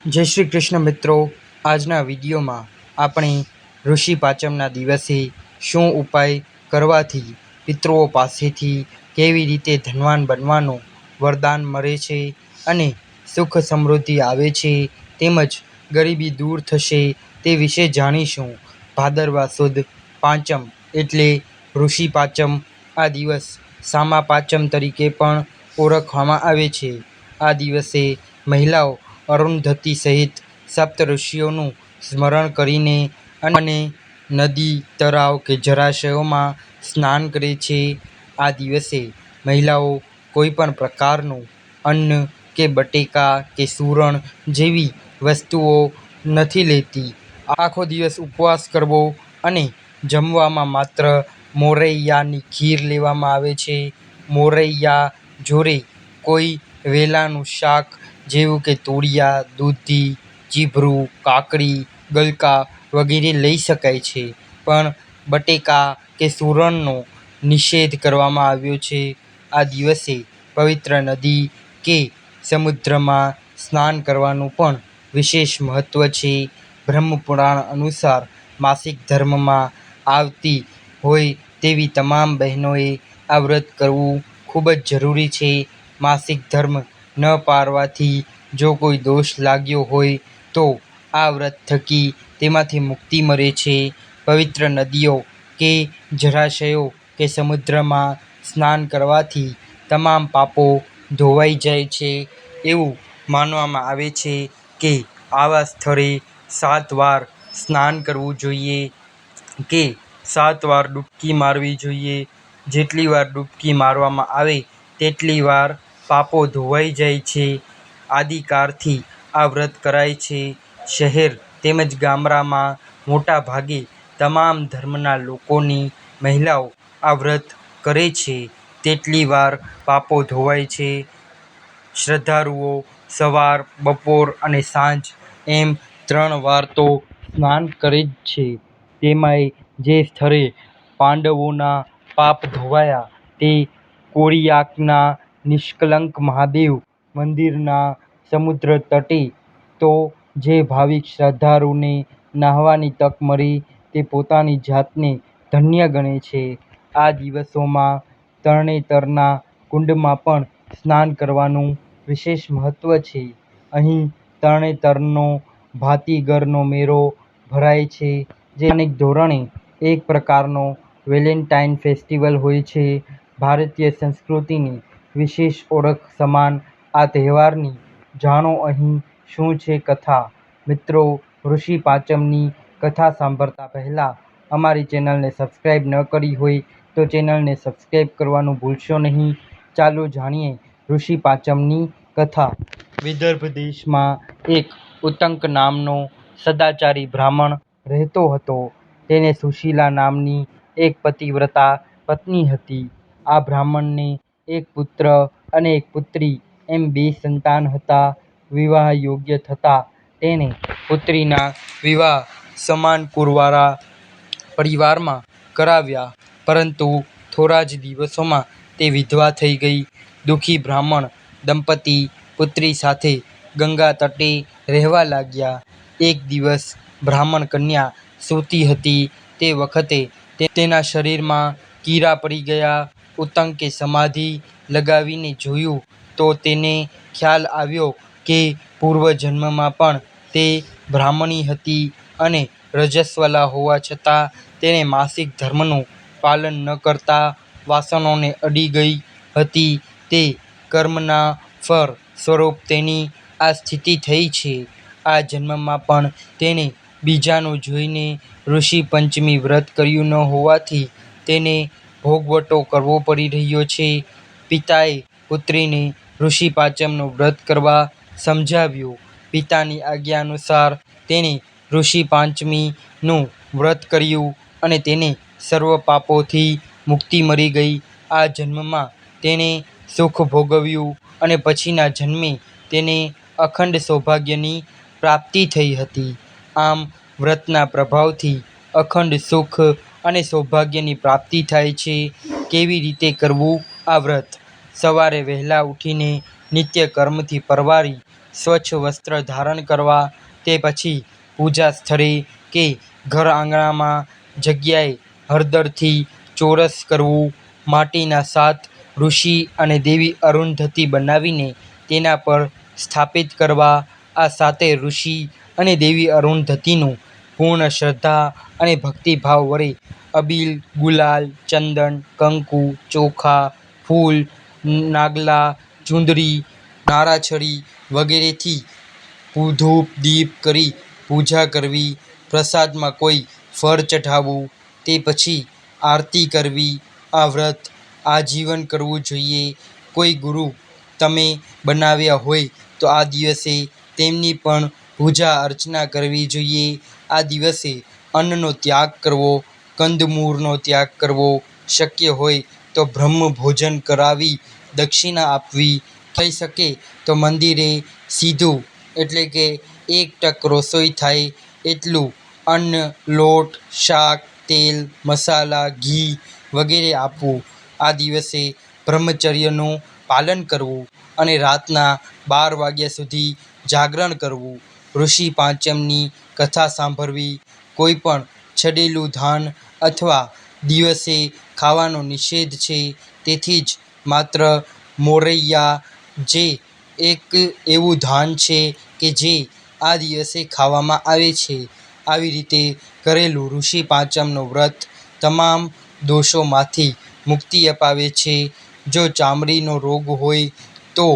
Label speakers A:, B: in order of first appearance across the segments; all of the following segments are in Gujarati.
A: જય શ્રી કૃષ્ણ મિત્રો. આજના વિડીયોમાં આપણે ઋષિ પાંચમના દિવસે શું ઉપાય કરવાથી પિતૃઓ પાસેથી કેવી રીતે ધનવાન બનવાનું વરદાન મળે છે અને સુખ સમૃદ્ધિ આવે છે તેમજ ગરીબી દૂર થશે તે વિશે જાણીશું. ભાદરવા સુદ પાંચમ એટલે ઋષિ પાંચમ આ દિવસ સામા પાંચમ તરીકે પણ ઓળખવામાં આવે છે. આ દિવસે મહિલાઓ અરુંધતી સહિત સપ્ત ઋષિઓનું સ્મરણ કરીને અને નદી, તળાવ કે જળાશયોમાં સ્નાન કરે છે. આ દિવસે મહિલાઓ કોઈ પણ પ્રકારનું અન્ન કે બટેકા કે સુરણ જેવી વસ્તુઓ નથી લેતી. આખો દિવસ ઉપવાસ કરવો અને જમવામાં માત્ર મોરૈયાની ખીર લેવામાં આવે છે. મોરૈયા જોડે કોઈ વેલાનું શાક જેવું કે તોળિયા દૂધી ચીભરું કાકડી, ગલકા વગેરે લઈ શકાય છે. પણ બટેકા કે સુરણનો નિષેધ કરવામાં આવ્યો છે. આ દિવસે પવિત્ર નદી કે સમુદ્રમાં સ્નાન કરવાનું પણ વિશેષ મહત્ત્વ છે. બ્રહ્મપુરાણ અનુસાર માસિક ધર્મમાં આવતી હોય તેવી તમામ બહેનોએ આ વ્રત કરવું ખૂબ જ જરૂરી છે. માસિક ધર્મ ન પાળવાથી જો કોઈ દોષ લાગ્યો હોય તો આ વ્રત થકી તેમાંથી મુક્તિ મળે છે. પવિત્ર નદીઓ કે જળાશયો કે સમુદ્રમાં સ્નાન કરવાથી તમામ પાપો ધોવાઈ જાય છે. એવું માનવામાં આવે છે કે આવા સ્થળે સાત વાર સ્નાન કરવું જોઈએ કે સાત વાર ડૂબકી મારવી જોઈએ. જેટલી વાર ડૂબકી મારવામાં આવે, તેટલી વાર પાપો ધોવાઈ જાય છે. આદિકાળથી આ વ્રત કરાય છે. શહેર તેમજ ગામડામાં મોટા ભાગે તમામ ધર્મના લોકોની મહિલાઓ આ વ્રત કરે છે. તેટલી વાર પાપો ધોવાય છે. શ્રદ્ધાળુઓ સવાર, બપોર અને સાંજ એમ ત્રણ વાર તો સ્નાન કરે જ છે. તેમાંય જે સ્થળે પાંડવોના પાપ ધોવાયા તે કોળિયાકના નિષ્કલંક મહાદેવ મંદિરના સમુદ્ર તટે તો જે ભાવિક શ્રદ્ધાળુને ન્હાવાની તક મળે તે પોતાની જાતને ધન્ય ગણે છે. આ દિવસોમાં તરણેતરના કુંડમાં પણ સ્નાન કરવાનું વિશેષ મહત્ત્વ છે. અહીં તરણેતરનો ભાતીગરનો મેળો ભરાય છે, જે સ્થાનિક ધોરણે એક પ્રકારનો વેલેન્ટાઇન ફેસ્ટિવલ હોય છે. ભારતીય સંસ્કૃતિની વિશેષ ઓળખ સમાન આ તહેવારની જાણો અહીં શું છે કથા. મિત્રો, ઋષિ પાંચમની કથા સાંભળતા પહેલાં અમારી ચેનલને સબસ્ક્રાઈબ ન કરી હોય તો ચેનલને સબસ્ક્રાઈબ કરવાનું ભૂલશો નહીં. ચાલો જાણીએ ઋષિ પાંચમની કથા. વિદર્ભ દેશમાં એક ઉત્તંક નામનો સદાચારી બ્રાહ્મણ રહેતો હતો. તેને સુશીલા નામની એક પતિવ્રતા પત્ની હતી. આ બ્રાહ્મણને એક પુત્ર અને એક પુત્રી એમ બે સંતાન હતા. વિવાહ યોગ્ય થતાં તેણે પુત્રીના વિવાહ સમાન કુરવારા પરિવારમાં કરાવ્યા. પરંતુ થોડા જ દિવસોમાં તે વિધવા થઈ ગઈ. દુઃખી બ્રાહ્મણ દંપતી પુત્રી સાથે ગંગા તટે રહેવા લાગ્યા. એક દિવસ બ્રાહ્મણ કન્યા સૂતી હતી. તે વખતે તેના શરીરમાં કીડા પડી ગયા. ઉત્તંકે સમાધિ લગાવીને જોયું તો તેને ખ્યાલ આવ્યો કે પૂર્વ જન્મમાં પણ તે બ્રાહ્મણી હતી અને રજસ્વલા હોવા છતાં તેણે માસિક ધર્મનું પાલન ન કરતાં વાસણોને અડી ગઈ હતી. તે કર્મના ફળ સ્વરૂપ તેની આ સ્થિતિ થઈ છે. આ જન્મમાં પણ તેણે બીજાનું જોઈને ઋષિ પંચમી વ્રત કર્યું ન હોવાથી તેને ભોગવટો કરવો પડી રહ્યો છે. પિતાએ પુત્રીને ઋષિ પાંચમનું વ્રત કરવા સમજાવ્યું. પિતાની આજ્ઞા અનુસાર તેણે ઋષિ પાંચમીનું વ્રત કર્યું અને તેને સર્વ પાપોથી મુક્તિ મળી ગઈ. આ જન્મમાં તેણે સુખ ભોગવ્યું અને પછીના જન્મે તેને અખંડ સૌભાગ્યની પ્રાપ્તિ થઈ હતી. આમ વ્રતના પ્રભાવથી અખંડ સુખ અને સૌભાગ્યની પ્રાપ્તિ થાય છે. કેવી રીતે કરવું? આ વ્રત. સવારે વહેલા ઉઠીને નિત્ય કર્મથી પરવારી સ્વચ્છ વસ્ત્ર ધારણ કરવા, તે પછી પૂજા સ્થળે કે ઘર આંગણામાં જગ્યાએ હળદરથી ચોરસ કરવું, માટીના સાત ઋષિ અને દેવી અરુંધતી બનાવીને તેના પર સ્થાપિત કરવા, આ સાતે ઋષિ અને દેવી અરુંધતીનું પૂર્ણ શ્રદ્ધા અને ભક્તિભાવ વડે અબીલ, ગુલાલ, ચંદન, કંકુ, ચોખા, ફૂલ, નાગલા ચુંદડી નારાછડી વગેરેથી ધૂપ દીપ કરી પૂજા કરવી, પ્રસાદમાં કોઈ ફળ ચઢાવવું, તે પછી આરતી કરવી, આ વ્રત આજીવન કરવું જોઈએ. કોઈ ગુરુ તમે બનાવ્યા હોય તો આ દિવસે તેમની પણ પૂજા અર્ચના કરવી જોઈએ. આ દિવસે અન્નનો ત્યાગ કરવો, કંદમૂળનો ત્યાગ કરવો શક્ય હોય તો બ્રહ્મ ભોજન કરાવી દક્ષિણા આપવી. થઈ શકે તો મંદિરે સીધું, એટલે કે એક ટક રસોઈ થાય એટલું અન્ન, લોટ, શાક, તેલ, મસાલા, ઘી વગેરે આપવું. આ દિવસે બ્રહ્મચર્યનું પાલન કરવું અને રાતના બાર વાગ્યા સુધી જાગરણ કરવું. ઋષિ પાંચમની કથા સાંભળવી કોઈપણ છડેલું ધાન અથવા દિવસે ખાવાનો નિષેધ છે, તેથી જ માત્ર મોરૈયા જે એક એવું ધાન છે કે જે આ દિવસે ખાવામાં આવે છે. આવી રીતે કરેલું ઋષિ પાંચમનું વ્રત તમામ દોષોમાંથી મુક્તિ અપાવે છે. જો ચામડીનો રોગ હોય તો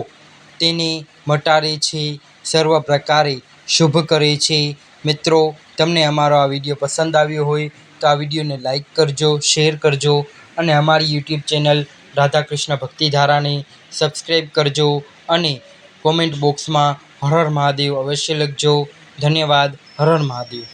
A: તેને મટાડે છે. સર્વ પ્રકારે શુભ કરે છે. મિત્રો, તમને અમારો આ વીડિયો પસંદ આવ્યો હોય તો આ વિડીયોને લાઈક કરજો, શેર કરજો અને અમારી યુટ્યુબ ચેનલ રાધાકૃષ્ણ ભક્તિધારાને સબસ્ક્રાઈબ કરજો અને કોમેન્ટ બોક્સમાં હર મહાદેવ અવશ્ય લખજો. ધન્યવાદ. હર મહાદેવ.